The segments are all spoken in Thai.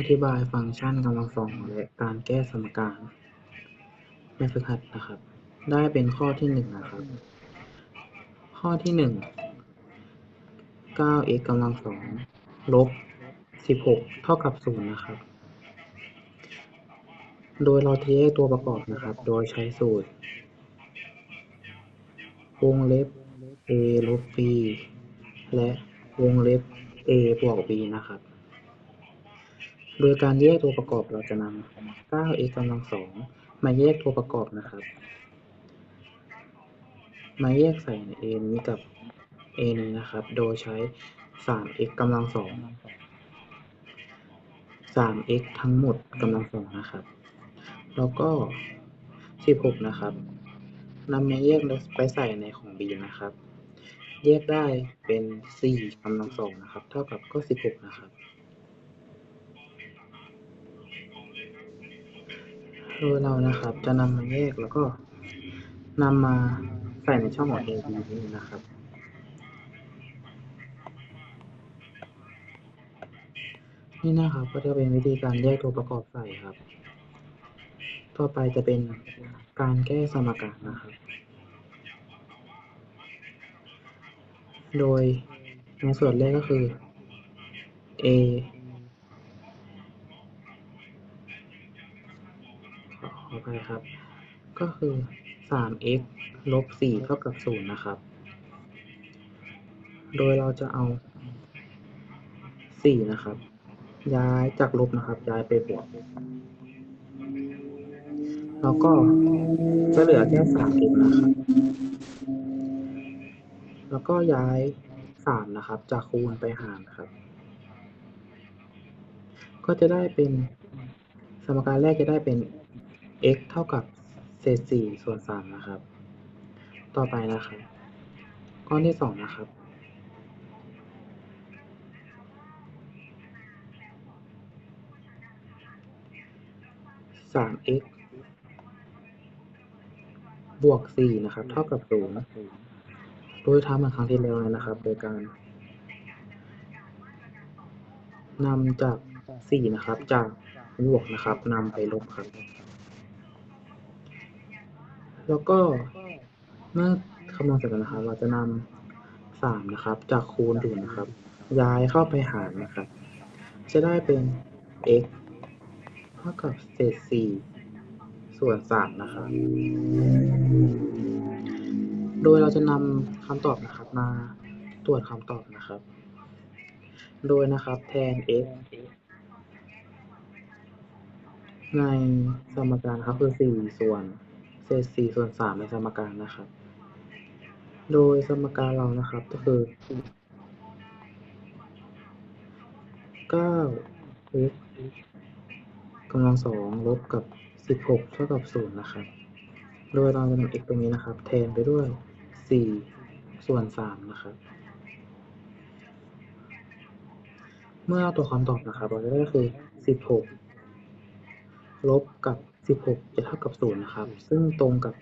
อธิบายฟังก์ชันกำลังสองและการแก้สมการแบบฝึกหัดนะครับ ได้เป็นข้อที่หนึ่งนะครับ ข้อที่หนึ่ง 9x กำลังสองลบ16เท่ากับศูนย์นะครับ โดยเราจะแยกตัวประกอบนะครับ โดยใช้สูตร วงเล็บ a ลบ b และวงเล็บ a บวก b นะครับ โดยการแยกตัวประกอบเราจะนำ 9x กำลังสองมาแยกตัวประกอบนะครับ มาแยกใส่ใน a นี้กับ a นี้นะครับ โดยใช้ 3x กำลังสอง 3x ทั้งหมดกำลังสองนะครับ แล้วก็ 16 นะครับนำมาแยกไปใส่ในของ b นะครับ แยกได้เป็น 4กำลังสองนะครับ เท่ากับก็ 16 นะครับ โดยเรานะครับ จะนำมาแยกแล้วก็นำมาใส่ในช่องของ a b นี้นะครับ นี่นะครับก็จะเป็นวิธีการแยกตัวประกอบใส่ครับ ต่อไปจะเป็นการแก้สมการนะครับ โดยในส่วนแรกก็คือ a ขอขออภัยครับ ก็คือ 3x ลบ 4 เท่ากับ 0 นะครับ โดยเราจะเอา 4 นะครับ ย้ายจากลบนะครับ ย้ายไปบวก แล้วก็จะเหลือแค่ 3x นะครับ แล้วก็ย้าย 3 นะครับ จากคูณไปหารครับ ก็จะได้เป็นสมการแรกจะได้เป็น x เท่ากับเศษ4ส่วน3นะครับ ต่อไปนะครับ ก้อนที่2นะครับ 3x บวก4นะครับ เท่ากับ0โดยทำเหมือนครั้งที่แล้วเลยนะครับ โดยการนำจาก4นะครับ จากบวกนะครับนำไปลบครับ แล้วก็เมื่อคำนวณเสร็จแล้วนะครับเราจะนำ3นะครับ จากคูณอยู่นะครับ ย้ายเข้าไปหารนะครับ จะได้เป็น x เท่ากับเศษ4ส่วน3นะครับ โดยเราจะนำคำตอบนะครับ มาตรวจคำตอบนะครับ โดยนะครับแทน x ในสมการครับคือ4ส่วน ศษ4ส่วน3ในสมการนะครับ โดยสมการเรานะครับก็คือ9 x กำลังสองลบกับ16เท่ากับ0นะครับ โดยเราจะนำ x ตรงนี้นะครับ แทนไปด้วย4ส่วน3นะครับ เมื่อเอาตัวคำตอบนะครับ เราจะได้คือ16ลบกับ 16จะเท่ากับ0นะครับ ซึ่งตรงกับ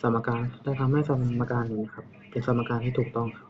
สมการจะทำให้สมการนี้นะครับ เป็นสมการที่ถูกต้องครับ